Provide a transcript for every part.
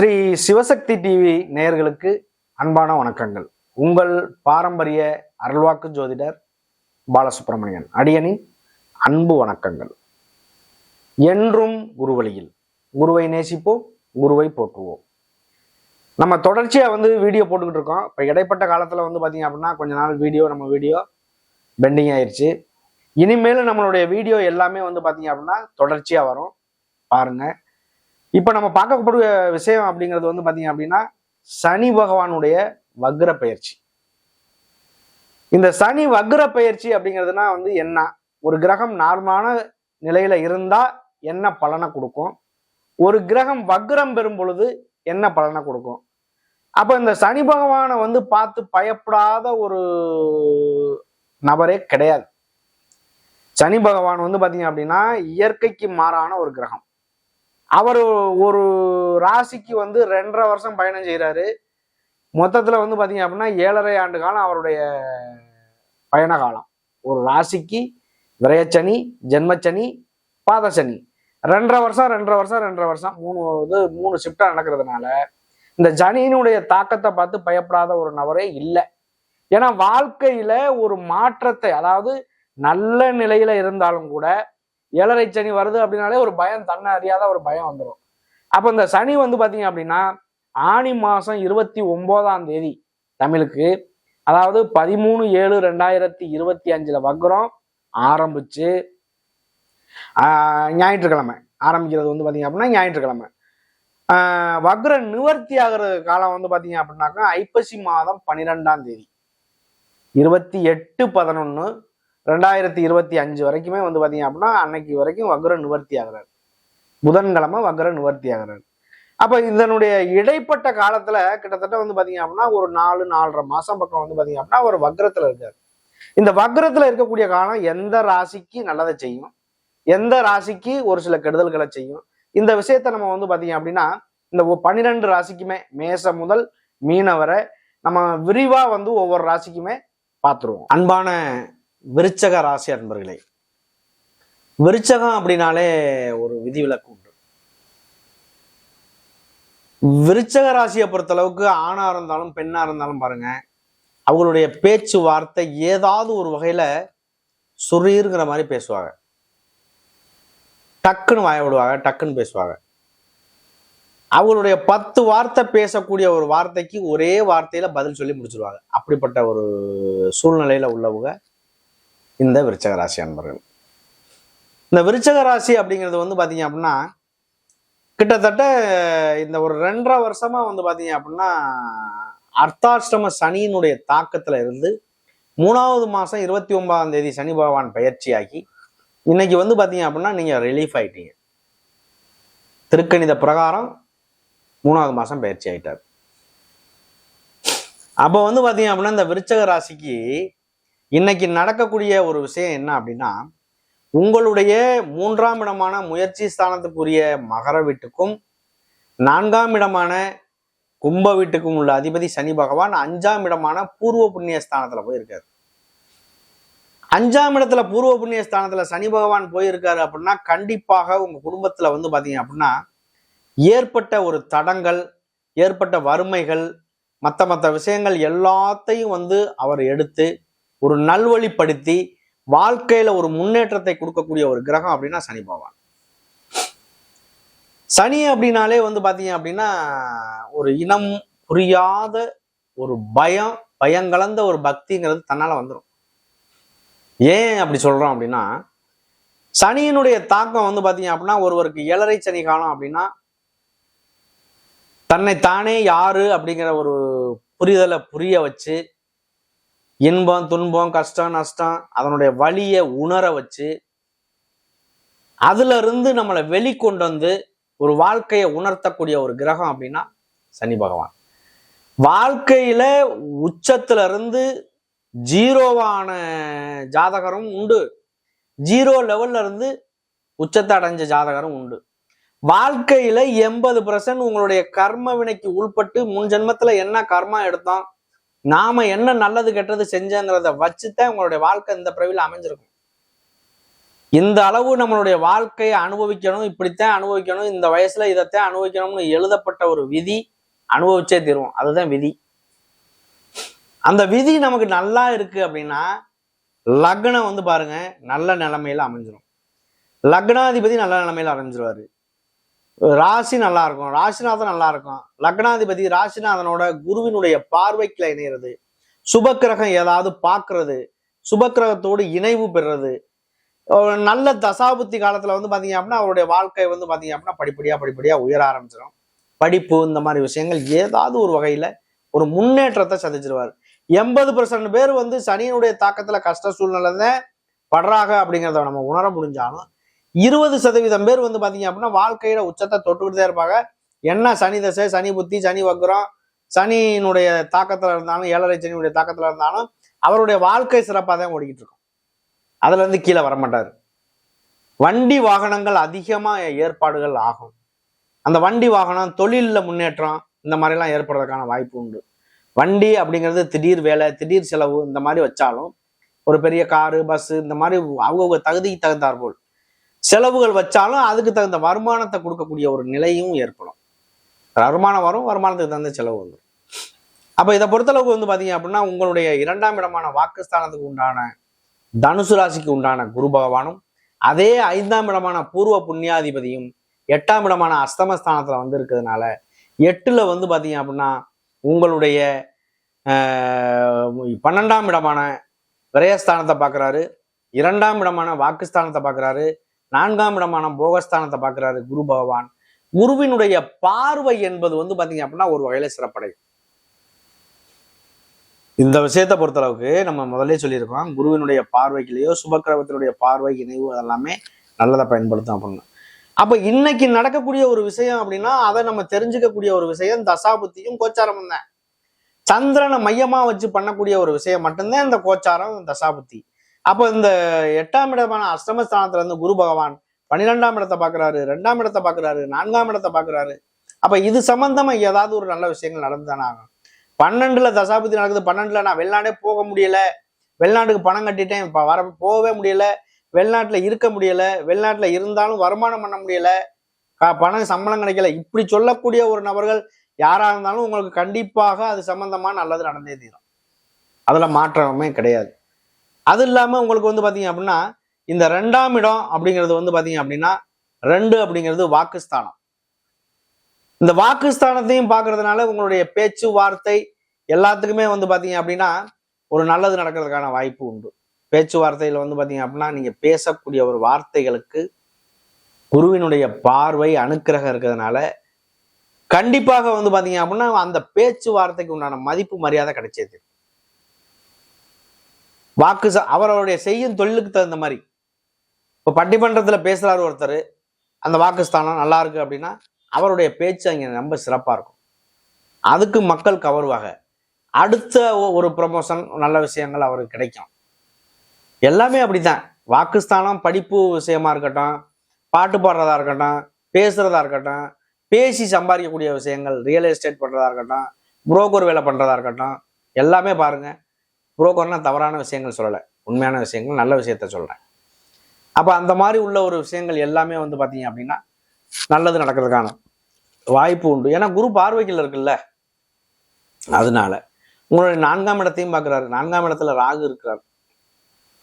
Sri Sivasakthi TV நேயர்களுக்கு அன்பான வணக்கங்கள். உங்கள் பாரம்பரிய அருள்வாக்கு ஜோதிடர் பாலசுப்ரமணியன் அடியனின் அன்பு வணக்கங்கள். என்றும் குருவழியில் குருவை நேசிப்போம் குருவை போற்றுவோம். நம்ம தொடர்ச்சியாக வந்து வீடியோ போட்டுக்கிட்டு இருக்கோம். இப்போ இடைப்பட்ட காலத்தில் வந்து பார்த்தீங்க அப்படின்னா கொஞ்ச நாள் வீடியோ நம்ம வீடியோ பெண்டிங் ஆயிடுச்சு இனிமேல் நம்மளுடைய வீடியோ எல்லாமே வந்து பார்த்தீங்க அப்படின்னா தொடர்ச்சியாக வரும். பாருங்கள் இப்போ நம்ம பார்க்கக்கூடிய விஷயம் அப்படிங்கிறது வந்து பார்த்தீங்க அப்படின்னா சனி பகவானுடைய வக்ர பயிற்சி இந்த சனி வக்ர பயிற்சி அப்படிங்கிறதுனா வந்து என்ன? ஒரு கிரகம் நார்மலான நிலையில இருந்தா என்ன பலனை கொடுக்கும்? ஒரு கிரகம் வக்ரம் பெறும் பொழுது என்ன பலனை கொடுக்கும்? அப்போ இந்த சனி பகவானை வந்து பார்த்து பயப்படாத ஒரு நபரே கிடையாது. சனி பகவான் வந்து பார்த்தீங்க அப்படின்னா இயற்கைக்கு மாறான ஒரு கிரகம். அவர் ஒரு ராசிக்கு வந்து ரெண்டரை வருஷம் பயணம் செய்கிறாரு மொத்தத்தில் வந்து பார்த்தீங்க அப்படின்னா ஏழரை ஆண்டு காலம் அவருடைய பயண காலம். ஒரு ராசிக்கு விரயச்சனி ஜென்மச்சனி பாதசனி. ரெண்டரை வருஷம் ரெண்டரை வருஷம் ரெண்டரை வருஷம். மூணு இது மூணு ஷிஃப்டாக நடக்கிறதுனால இந்த ஜனியினுடைய தாக்கத்தை பார்த்து பயப்படாத ஒரு நபரே இல்லை. ஏன்னா வாழ்க்கையில ஒரு மாற்றத்தை அதாவது நல்ல நிலையில இருந்தாலும் கூட ஏழரை சனி வருது அப்படின்னாலே ஒரு பயம் தன்னை அறியாத ஒரு பயம் வந்துடும் அப்போ இந்த சனி வந்து பார்த்தீங்க அப்படின்னா ஆணி மாதம் இருபத்தி ஒம்போதாம் தேதி தமிழுக்கு அதாவது பதிமூணு ஏழு ரெண்டாயிரத்தி இருபத்தி அஞ்சில் வக்ரம் ஆரம்பிச்சு ஞாயிற்றுக்கிழமை ஆரம்பிக்கிறது வந்து பார்த்தீங்க அப்படின்னா ஞாயிற்றுக்கிழமை. வக்ர நிவர்த்தி ஆகிற காலம் வந்து பார்த்தீங்க அப்படின்னாக்கா ஐப்பசி மாதம் பன்னிரெண்டாம் தேதி. இருபத்தி எட்டு பதினொன்று ரெண்டாயிரத்தி இருபத்தி அஞ்சு வரைக்குமே வந்து பார்த்தீங்க அப்படின்னா அன்னைக்கு வரைக்கும் வக்ர நிவர்த்தி ஆகிறார். புதன்கிழமை வக்ர நிவர்த்தி ஆகிறார். அப்போ இதனுடைய இடைப்பட்ட காலத்துல கிட்டத்தட்ட வந்து பார்த்தீங்க அப்படின்னா ஒரு நாலு நாலரை மாதம் பக்கம் வந்து பார்த்தீங்க அப்படின்னா ஒரு வக்ரத்தில் இருக்கார். இந்த வக்ரத்துல இருக்கக்கூடிய காலம் எந்த ராசிக்கு நல்லதை செய்யும்? எந்த ராசிக்கு ஒரு சில கெடுதல்களை செய்யும்? இந்த விஷயத்த நம்ம வந்து பார்த்தீங்க அப்படின்னா இந்த பன்னிரெண்டு ராசிக்குமே மேசம் முதல் மீனவரை நம்ம விரிவா வந்து ஒவ்வொரு ராசிக்குமே பார்த்துருவோம் அன்பான விருச்சக ராசி அன்பர்களே விருச்சகம் அப்படின்னாலே ஒரு விதிவிலக்கு உண்டு. விருச்சக ராசியை பொறுத்தளவுக்கு ஆணா இருந்தாலும் பெண்ணா இருந்தாலும் பாருங்க அவங்களுடைய பேச்சு வார்த்தை ஏதாவது ஒரு வகையில சுரீருங்கிற மாதிரி பேசுவாங்க. டக்குன்னு வாய விடுவாங்க டக்குன்னு பேசுவாங்க. அவங்களுடைய பத்து வார்த்தை பேசக்கூடிய ஒரு வார்த்தைக்கு ஒரே வார்த்தையில பதில் சொல்லி முடிச்சிருவாங்க. அப்படிப்பட்ட ஒரு சூழ்நிலையில உள்ளவங்க இந்த விருச்சக ராசி அன்பர்கள். இந்த விருச்சக ராசி அப்படிங்கிறது வந்து பார்த்தீங்க அப்படின்னா கிட்டத்தட்ட இந்த ஒரு ரெண்டரை வருஷமா வந்து பார்த்தீங்க அப்படின்னா அர்த்தாஷ்டம சனியினுடைய தாக்கத்துல இருந்து மூணாவது மாதம் இருபத்தி ஒன்பதாம் தேதி சனி பகவான் பயிற்சியாகி இன்னைக்கு வந்து பார்த்தீங்க அப்படின்னா நீங்கள் ரிலீஃப் ஆயிட்டீங்க. திருக்கணித பிரகாரம் மூணாவது மாதம் பயிற்சி ஆயிட்டார். அப்போ வந்து பார்த்தீங்க அப்படின்னா இந்த விருச்சக ராசிக்கு இன்னைக்கு நடக்கக்கூடிய ஒரு விஷயம் என்ன அப்படின்னா உங்களுடைய மூன்றாம் இடமான முயற்சி ஸ்தானத்துக்குரிய மகர வீட்டுக்கும் நான்காம் இடமான கும்ப வீட்டுக்கும் உள்ள அதிபதி சனி பகவான் அஞ்சாம் இடமான பூர்வ புண்ணிய ஸ்தானத்துல போயிருக்காரு. அஞ்சாம் இடத்துல பூர்வ புண்ணிய ஸ்தானத்துல சனி பகவான் போயிருக்காரு அப்படின்னா கண்டிப்பாக உங்க குடும்பத்துல வந்து பாத்தீங்க அப்படின்னா ஏற்பட்ட ஒரு தடங்கள் ஏற்பட்ட வறுமைகள் மற்ற மற்ற விஷயங்கள் எல்லாத்தையும் வந்து அவர் எடுத்து ஒரு நல்வழிப்படுத்தி வாழ்க்கையில ஒரு முன்னேற்றத்தை கொடுக்கக்கூடிய ஒரு கிரகம் அப்படின்னா சனி பகவான். சனி அப்படின்னாலே வந்து பாத்தீங்க அப்படின்னா ஒரு இனம் புரியாத ஒரு பயம் பயங்கலந்த ஒரு பக்திங்கிறது தன்னால வந்துடும் ஏன் அப்படி சொல்றோம் அப்படின்னா சனியினுடைய தாக்கம் வந்து பாத்தீங்க அப்படின்னா ஒருவருக்கு ஏழரை சனி காலம் அப்படின்னா தன்னை தானே யாரு அப்படிங்கிற ஒரு புரிதலை புரிய வச்சு இன்பம் துன்பம் கஷ்டம் நஷ்டம் அதனுடைய வலியை உணர வச்சு அதுல இருந்து நம்மளை வெளிக்கொண்டு வந்து ஒரு வாழ்க்கையை உணர்த்தக்கூடிய ஒரு கிரகம் அப்படின்னா சனி பகவான். வாழ்க்கையில உச்சத்துல இருந்து ஜீரோவான ஜாதகரும் உண்டு. ஜீரோ லெவல்ல இருந்து உச்சத்தை அடைஞ்ச ஜாதகரும் உண்டு. வாழ்க்கையில எண்பது பர்சன்ட் உங்களுடைய கர்ம வினைக்கு உள்பட்டு முன் ஜென்மத்துல என்ன கர்மா எடுத்தோம்? நாம என்ன நல்லது கெட்டது செஞ்சோங்கிறத வச்சுதான் உங்களுடைய வாழ்க்கை இந்த பிரிவில் அமைஞ்சிருக்கும். இந்த அளவு நம்மளுடைய வாழ்க்கையை அனுபவிக்கணும் இப்படித்தான் அனுபவிக்கணும் இந்த வயசுல இதைத்தான் அனுபவிக்கணும்னு எழுதப்பட்ட ஒரு விதி அனுபவிச்சே தீருவோம். அதுதான் விதி. அந்த விதி நமக்கு நல்லா இருக்கு அப்படின்னா லக்னம் வந்து பாருங்க நல்ல நிலைமையில அமைஞ்சிரும். லக்னாதிபதி நல்ல நிலைமையில அமைஞ்சிருவாரு ராசி நல்லா இருக்கும் ராசிநாதன் நல்லா இருக்கும் லக்னாதிபதி ராசிநாதனோட குருவினுடைய பார்வைக்குல இணையிறது. சுபக்கிரகம் ஏதாவது பார்க்கறது. சுபக்கிரகத்தோடு இணைவு பெறுறது. நல்ல தசாபுத்தி காலத்துல வந்து பாத்தீங்க அப்படின்னா அவருடைய வாழ்க்கை வந்து பாத்தீங்க அப்படின்னா படிப்படியா படிப்படியா உயர ஆரம்பிச்சிடும் படிப்பு இந்த மாதிரி விஷயங்கள் ஏதாவது ஒரு வகையில ஒரு முன்னேற்றத்தை சந்திச்சிருவார். எண்பது பர்சன்ட் பேர் வந்து சனியினுடைய தாக்கத்துல கஷ்ட சூழ்நிலை தான் படுறாங்க அப்படிங்கிறத நம்ம உணர முடிஞ்சாலும் இருபது சதவீதம் பேர் வந்து பாத்தீங்க அப்படின்னா வாழ்க்கையில உச்சத்தை தொட்டுக்கிட்டு தான் இருப்பாங்க. என்ன சனி தசை சனி புத்தி சனி வக்ரம் சனியினுடைய தாக்கத்துல இருந்தாலும் ஏழரை சனியுடைய தாக்கத்துல இருந்தாலும் அவருடைய வாழ்க்கை சிறப்பாக தான் ஓடிக்கிட்டு இருக்கும். அதுல இருந்து கீழே வரமாட்டாரு வண்டி வாகனங்கள் அதிகமா ஏற்பாடுகள் ஆகும். அந்த வண்டி வாகனம் தொழிலில் முன்னேற்றம் இந்த மாதிரிலாம் ஏற்படுறதுக்கான வாய்ப்பு உண்டு. வண்டி அப்படிங்கிறது திடீர் வேலை திடீர் செலவு இந்த மாதிரி வச்சாலும் ஒரு பெரிய காரு பஸ் இந்த மாதிரி அவங்கவுங்க தகுதிக்கு தகுந்தார் போல் செலவுகள் வச்சாலும் அதுக்கு தகுந்த வருமானத்தை கொடுக்கக்கூடிய ஒரு நிலையும் ஏற்படும். வருமானம் வரும் வருமானத்துக்கு தகுந்த செலவு வந்துடும் அப்போ இதை பொறுத்தளவுக்கு வந்து பார்த்தீங்க அப்படின்னா உங்களுடைய இரண்டாம் இடமான வாக்குஸ்தானத்துக்கு உண்டான தனுசு ராசிக்கு உண்டான குரு பகவானும் அதே ஐந்தாம் இடமான பூர்வ புண்ணியாதிபதியும் எட்டாம் இடமான அஸ்தமஸ்தானத்தில் வந்து இருக்கிறதுனால எட்டில் வந்து பார்த்தீங்க அப்படின்னா உங்களுடைய பன்னெண்டாம் இடமான விரயஸ்தானத்தை பார்க்குறாரு இரண்டாம் இடமான வாக்குஸ்தானத்தை பார்க்குறாரு நான்காம் இடமான போகஸ்தானத்தை பார்க்குறாரு குரு பகவான். குருவினுடைய பார்வை என்பது வந்து பாத்தீங்க அப்படின்னா ஒரு வகையில சிறப்படை இந்த விஷயத்தை பொறுத்தளவுக்கு நம்ம முதல்ல சொல்லியிருக்கோம் குருவினுடைய பார்வைக்குள்ளேயோ சுபக்கிரகத்தினுடைய பார்வை இணைவு அதெல்லாமே நல்லதை பயன்படுத்தும் அப்படின்னு. அப்போ இன்னைக்கு நடக்கக்கூடிய ஒரு விஷயம் அப்படின்னா அதை நம்ம தெரிஞ்சுக்கக்கூடிய ஒரு விஷயம் தசாபுத்தியும் கோச்சாரமும் தான். சந்திரனை மையமா வச்சு பண்ணக்கூடிய ஒரு விஷயம் மட்டும்தான் இந்த கோச்சாரம் தசாபுத்தி. அப்போ இந்த எட்டாம் இடமான அஷ்டமஸ்தானத்துல இருந்து குரு பகவான் பன்னிரெண்டாம் இடத்தை பாக்குறாரு ரெண்டாம் இடத்தை பாக்குறாரு நான்காம் இடத்தை பாக்குறாரு அப்ப இது சம்பந்தமா ஏதாவது ஒரு நல்ல விஷயங்கள் நடந்துதானே ஆகும் பன்னெண்டுல தசாபதி நடக்குது பன்னெண்டுல நான் வெளிநாடே போக முடியல. வெளிநாட்டுக்கு பணம் கட்டிட்டேன் இப்ப வர போகவே முடியல. வெளிநாட்டுல இருக்க முடியல. வெளிநாட்டுல இருந்தாலும் வருமானம் பண்ண முடியல. பணம் சம்பளம் கிடைக்கல. இப்படி சொல்லக்கூடிய ஒரு நபர்கள் யாரா இருந்தாலும் உங்களுக்கு கண்டிப்பாக அது சம்பந்தமா நல்லது நடந்தே தீரும். அதுல மாற்றமே கிடையாது. அது இல்லாமல் உங்களுக்கு வந்து பார்த்தீங்க அப்படின்னா இந்த ரெண்டாம் இடம் அப்படிங்கிறது வந்து பார்த்தீங்க அப்படின்னா ரெண்டு அப்படிங்கிறது வாக்குஸ்தானம். இந்த வாக்குஸ்தானத்தையும் பார்க்கறதுனால உங்களுடைய பேச்சு வார்த்தை எல்லாத்துக்குமே வந்து பார்த்தீங்க அப்படின்னா ஒரு நல்லது நடக்கிறதுக்கான வாய்ப்பு உண்டு. பேச்சுவார்த்தையில் வந்து பார்த்தீங்க அப்படின்னா நீங்கள் பேசக்கூடிய ஒரு வார்த்தைகளுக்கு குருவினுடைய பார்வை அனுக்கிரகம் இருக்கிறதுனால கண்டிப்பாக வந்து பார்த்தீங்க அப்படின்னா அந்த பேச்சுவார்த்தைக்கு உண்டான மதிப்பு மரியாதை கிடைச்சது வாக்கு ச- அவரவருடைய செய்யும் தொழிலுக்கு தகுந்த மாதிரி. இப்போ பட்டிமன்றத்தில் பேசுகிறார் ஒருத்தர் அந்த வாக்குஸ்தானம் நல்லா இருக்கு அப்படின்னா அவருடைய பேச்சு அங்கே ரொம்ப சிறப்பாக இருக்கும். அதுக்கு மக்கள் கவருவாக அடுத்த ஒரு ப்ரமோஷன் நல்ல விஷயங்கள் அவருக்கு கிடைக்கும். எல்லாமே அப்படித்தான். வாக்குஸ்தானம் படிப்பு விஷயமா இருக்கட்டும் பாட்டு பாடுறதா இருக்கட்டும் பேசுறதா இருக்கட்டும் பேசி சம்பாதிக்கக்கூடிய விஷயங்கள் ரியல் எஸ்டேட் பண்ணுறதா இருக்கட்டும் புரோக்கர் வேலை பண்ணுறதா இருக்கட்டும் எல்லாமே பாருங்கள் புரோக்கர்னால் தவறான விஷயங்கள் சொல்லலை. உண்மையான விஷயங்கள் நல்ல விஷயத்த சொல்கிறேன் அப்போ அந்த மாதிரி உள்ள ஒரு விஷயங்கள் எல்லாமே வந்து பார்த்தீங்க அப்படின்னா நல்லது நடக்கிறதுக்கான வாய்ப்பு உண்டு. ஏன்னா குரு பார்வைகள் இருக்குல்ல. அதனால உங்களுடைய நான்காம் இடத்தையும் பார்க்குறாரு நான்காம் இடத்துல ராகு இருக்கிறார்.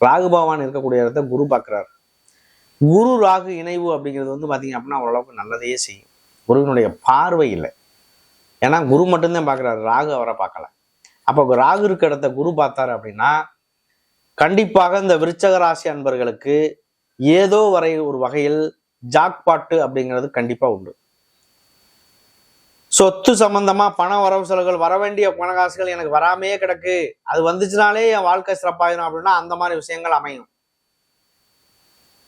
ராகு பகவான் இருக்கக்கூடிய இடத்த குரு பார்க்குறாரு குரு ராகு இணைவு அப்படிங்கிறது வந்து பார்த்தீங்க அப்படின்னா ஓரளவுக்கு நல்லதையே செய்யும். குருவினுடைய பார்வை இல்லை. ஏன்னா குரு மட்டும்தான் பார்க்குறாரு ராகு அவரை பார்க்கல அப்போ ராகு இருக்க இடத்த குரு பார்த்தாரு அப்படின்னா கண்டிப்பாக இந்த விருச்சக ராசி அன்பர்களுக்கு ஏதோ வரை ஒரு வகையில் ஜாக்பாட்டு அப்படிங்கிறது கண்டிப்பா உண்டு. சொத்து சம்பந்தமா பண வரவு செலவுகள் வர வேண்டிய பண காசுகள் எனக்கு வராமையே கிடக்கு. அது வந்துச்சுனாலே என் வாழ்க்கை சிறப்பாயிடும் அப்படின்னா அந்த மாதிரி விஷயங்கள் அமையும்.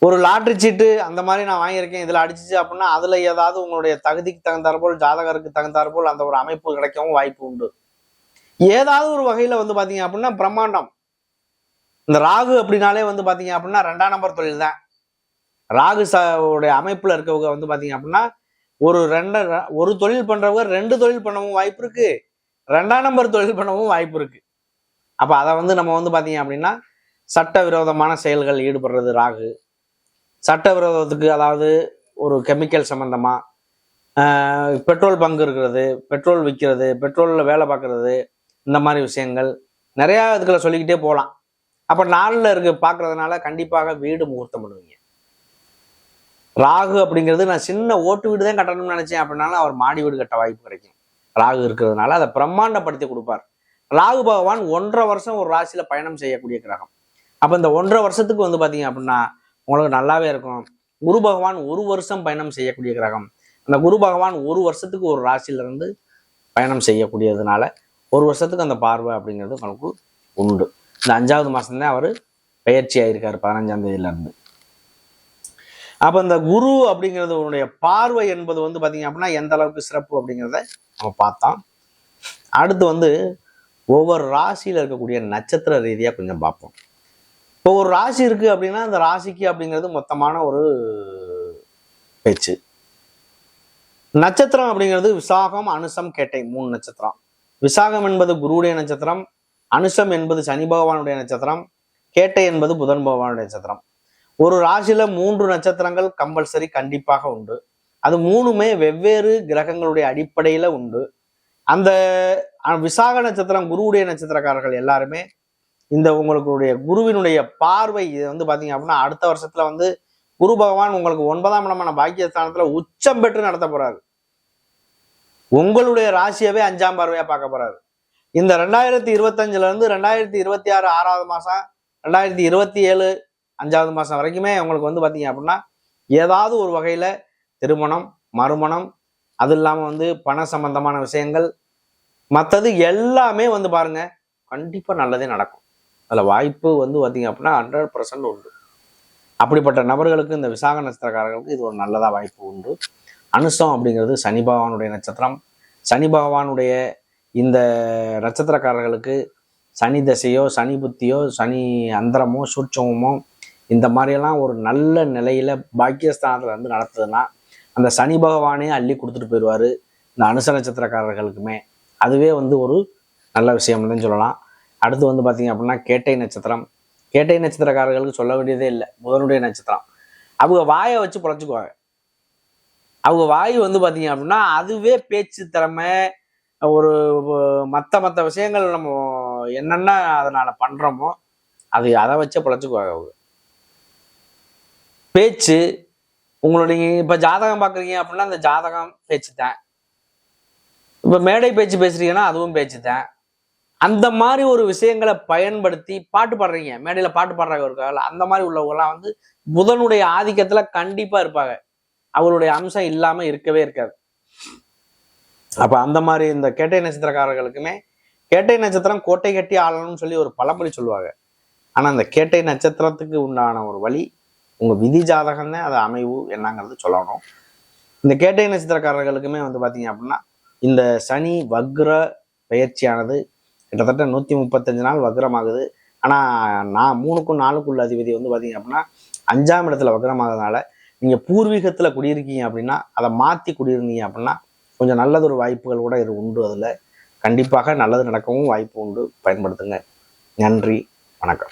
ஒரு லாட்ரி சீட்டு அந்த மாதிரி நான் வாங்கியிருக்கேன் இதில் அடிச்சிச்சு அப்படின்னா அதில் ஏதாவது உங்களுடைய தகுதிக்கு தகுந்தாற்போல் ஜாதகருக்கு தகுந்தாற்போல் அந்த ஒரு அமைப்பு கிடைக்கவும் வாய்ப்பு உண்டு. ஏதாவது ஒரு வகையில் வந்து பார்த்தீங்க அப்படின்னா பிரம்மாண்டம். இந்த ராகு அப்படின்னாலே வந்து பார்த்தீங்க அப்படின்னா ரெண்டாம் நம்பர் தொழில் தான். ராகு ச உடைய அமைப்பில் இருக்கவங்க வந்து பார்த்தீங்க அப்படின்னா ஒரு ரெண்ட ஒரு தொழில் பண்ணுறவங்க ரெண்டு தொழில் பண்ணவும் வாய்ப்பு இருக்குது ரெண்டாம் நம்பர் தொழில் பண்ணவும் வாய்ப்பு இருக்குது அப்போ அதை வந்து நம்ம வந்து பார்த்தீங்க அப்படின்னா சட்ட விரோதமான செயல்கள் ஈடுபடுறது ராகு. சட்டவிரோதத்துக்கு அதாவது ஒரு கெமிக்கல் சம்மந்தமாக பெட்ரோல் பங்கு இருக்கிறது பெட்ரோல் விற்கிறது பெட்ரோலில் வேலை பார்க்குறது இந்த மாதிரி விஷயங்கள் நிறையா இதுகளை சொல்லிக்கிட்டே போகலாம். அப்போ நாளில் இருக்க பார்க்குறதுனால கண்டிப்பாக வீடு முகூர்த்தம் பண்ணுவீங்க. ராகு அப்படிங்கிறது நான் சின்ன ஓட்டு வீடு தான் கட்டணும்னு நினச்சேன் அப்படின்னாலும் அவர் மாடி வீடு கட்ட வாய்ப்பு கிடைக்கும். ராகு இருக்கிறதுனால அதை பிரம்மாண்டப்படுத்தி கொடுப்பார். ராகு பகவான் ஒன்றரை வருஷம் ஒரு ராசியில் பயணம் செய்யக்கூடிய கிரகம். அப்போ இந்த ஒன்றரை வருஷத்துக்கு வந்து பார்த்தீங்க அப்படின்னா உங்களுக்கு நல்லாவே இருக்கும். குரு பகவான் ஒரு வருஷம் பயணம் செய்யக்கூடிய கிரகம். அந்த குரு பகவான் ஒரு வருஷத்துக்கு ஒரு ராசியிலிருந்து பயணம் செய்யக்கூடியதுனால ஒரு வருஷத்துக்கு அந்த பார்வை அப்படிங்கிறது நமக்கு உண்டு. இந்த அஞ்சாவது மாதம்தான் அவர் பயிற்சி ஆகியிருக்கார் பதினஞ்சாம் தேதியிலேருந்து அப்போ இந்த குரு அப்படிங்கிறது உன்னுடைய பார்வை என்பது வந்து பார்த்தீங்க அப்படின்னா எந்த அளவுக்கு சிறப்பு அப்படிங்கிறத நம்ம பார்த்தோம் அடுத்து வந்து ஒவ்வொரு ராசியில் இருக்கக்கூடிய நட்சத்திர ரீதியாக கொஞ்சம் பார்ப்போம். இப்போ ஒரு ராசி இருக்குது அப்படின்னா அந்த ராசிக்கு அப்படிங்கிறது மொத்தமான ஒரு பேச்சு. நட்சத்திரம் அப்படிங்கிறது விசாகம் அனுசம் கேட்டை மூணு நட்சத்திரம். விசாகம் என்பது குருவுடைய நட்சத்திரம் அனுஷம் என்பது சனி பகவானுடைய நட்சத்திரம் கேட்டை என்பது புதன் பகவானுடைய நட்சத்திரம். ஒரு ராசியில மூன்று நட்சத்திரங்கள் கம்பல்சரி கண்டிப்பாக உண்டு. அது மூணுமே வெவ்வேறு கிரகங்களுடைய அடிப்படையில உண்டு. அந்த விசாக நட்சத்திரம் குருவுடைய நட்சத்திரக்காரர்கள் எல்லாருமே இந்த உங்களுடைய குருவினுடைய பார்வை இது வந்து பாத்தீங்க அப்படின்னா அடுத்த வருஷத்துல வந்து குரு பகவான் உங்களுக்கு ஒன்பதாம் இடமான பாக்கியஸ்தானத்துல உச்சம் பெற்று நடத்த போறாரு. உங்களுடைய ராசியவே அஞ்சாம் பார்வையா பார்க்க போறாரு. இந்த ரெண்டாயிரத்தி இருபத்தஞ்சுல இருந்து ரெண்டாயிரத்தி இருபத்தி ஆறு ஆறாவது மாசம் ரெண்டாயிரத்தி இருபத்தி ஏழு அஞ்சாவது மாசம் வரைக்குமே உங்களுக்கு வந்து பாத்தீங்க அப்படின்னா ஏதாவது ஒரு வகையில திருமணம் மறுமணம் அது இல்லாம வந்து பண சம்பந்தமான விஷயங்கள் மற்றது எல்லாமே வந்து பாருங்க கண்டிப்பா நல்லதே நடக்கும். அதுல வாய்ப்பு வந்து பாத்தீங்க அப்படின்னா ஹண்ட்ரட் பர்சன்ட் உண்டு. அப்படிப்பட்ட நபர்களுக்கு இந்த விசாக நட்சத்திரக்காரர்களுக்கு இது ஒரு நல்லதா வாய்ப்பு உண்டு. அனுசம் அப்படிங்கிறது சனி பகவானுடைய நட்சத்திரம். சனி பகவானுடைய இந்த நட்சத்திரக்காரர்களுக்கு சனி தசையோ சனி புத்தியோ சனி அந்தரமோ சூட்சமோ இந்த மாதிரியெல்லாம் ஒரு நல்ல நிலையில பாக்கியஸ்தானத்தில் வந்து நடத்துதுன்னா அந்த சனி பகவானே அள்ளி கொடுத்துட்டு போயிடுவாரு இந்த அனுச நட்சத்திரக்காரர்களுக்குமே. அதுவே வந்து ஒரு நல்ல விஷயம்னு சொல்லலாம். அடுத்து வந்து பார்த்தீங்க அப்படின்னா கேட்டை நட்சத்திரம். கேட்டை நட்சத்திரக்காரர்களுக்கு சொல்ல வேண்டியதே இல்லை. புதனுடைய நட்சத்திரம். அவங்க வாயை வச்சு பொழைச்சிக்குவாங்க அவங்க வாய் வந்து பார்த்தீங்க அப்படின்னா அதுவே பேச்சு திறமை ஒரு மற்ற மற்ற விஷயங்கள் நம்ம என்னென்ன அதனால் பண்ணுறோமோ அது அதை வச்சே பிழைச்சிக்குவாங்க அவங்க. பேச்சு உங்களுடைய இப்போ ஜாதகம் பார்க்குறீங்க அப்படின்னா அந்த ஜாதகம் பேச்சு தான் இப்போ மேடை பேச்சு பேசுறீங்கன்னா அதுவும் பேச்சு தான் அந்த மாதிரி ஒரு விஷயங்களை பயன்படுத்தி பாட்டு பாடுறீங்க. மேடையில் பாட்டு பாடுறாங்க இருக்காங்கல்ல அந்த மாதிரி உள்ளவங்கலாம் வந்து புதனுடைய ஆதிக்கத்தில் கண்டிப்பாக இருப்பாங்க. அவருடைய அம்சம் இல்லாம இருக்கவே இருக்காது. அப்ப அந்த மாதிரி இந்த கேட்டை நட்சத்திரக்காரர்களுக்குமே கேட்டை நட்சத்திரம் கோட்டை கட்டி ஆளணும்னு சொல்லி ஒரு பழமொழி சொல்லுவாங்க. ஆனா அந்த கேட்டை நட்சத்திரத்துக்கு உண்டான ஒரு வழி உங்க விதி ஜாதகம் தான் அது அமைவு என்னங்கிறது சொல்லணும். இந்த கேட்டை நட்சத்திரக்காரர்களுக்குமே வந்து பாத்தீங்க அப்படின்னா இந்த சனி வக்ர பயிற்சியானது கிட்டத்தட்ட நூத்தி முப்பத்தஞ்சு நாள் வக்ரமாகுது. ஆனா நான் மூணுக்கும் நாலுக்குள்ள அதிபதி வந்து பாத்தீங்க அப்படின்னா அஞ்சாம் இடத்துல வக்ரமாகிறதுனால நீங்கள் பூர்வீகத்தில் குடியிருக்கீங்க அப்படின்னா அதை மாற்றி குடியிருந்தீங்க அப்படின்னா கொஞ்சம் நல்லதொரு வாய்ப்புகள் கூட இது உண்டு அதில். கண்டிப்பாக நல்லது நடக்கவும் வாய்ப்பு உண்டு. பயன்படுத்துங்க. நன்றி. வணக்கம்.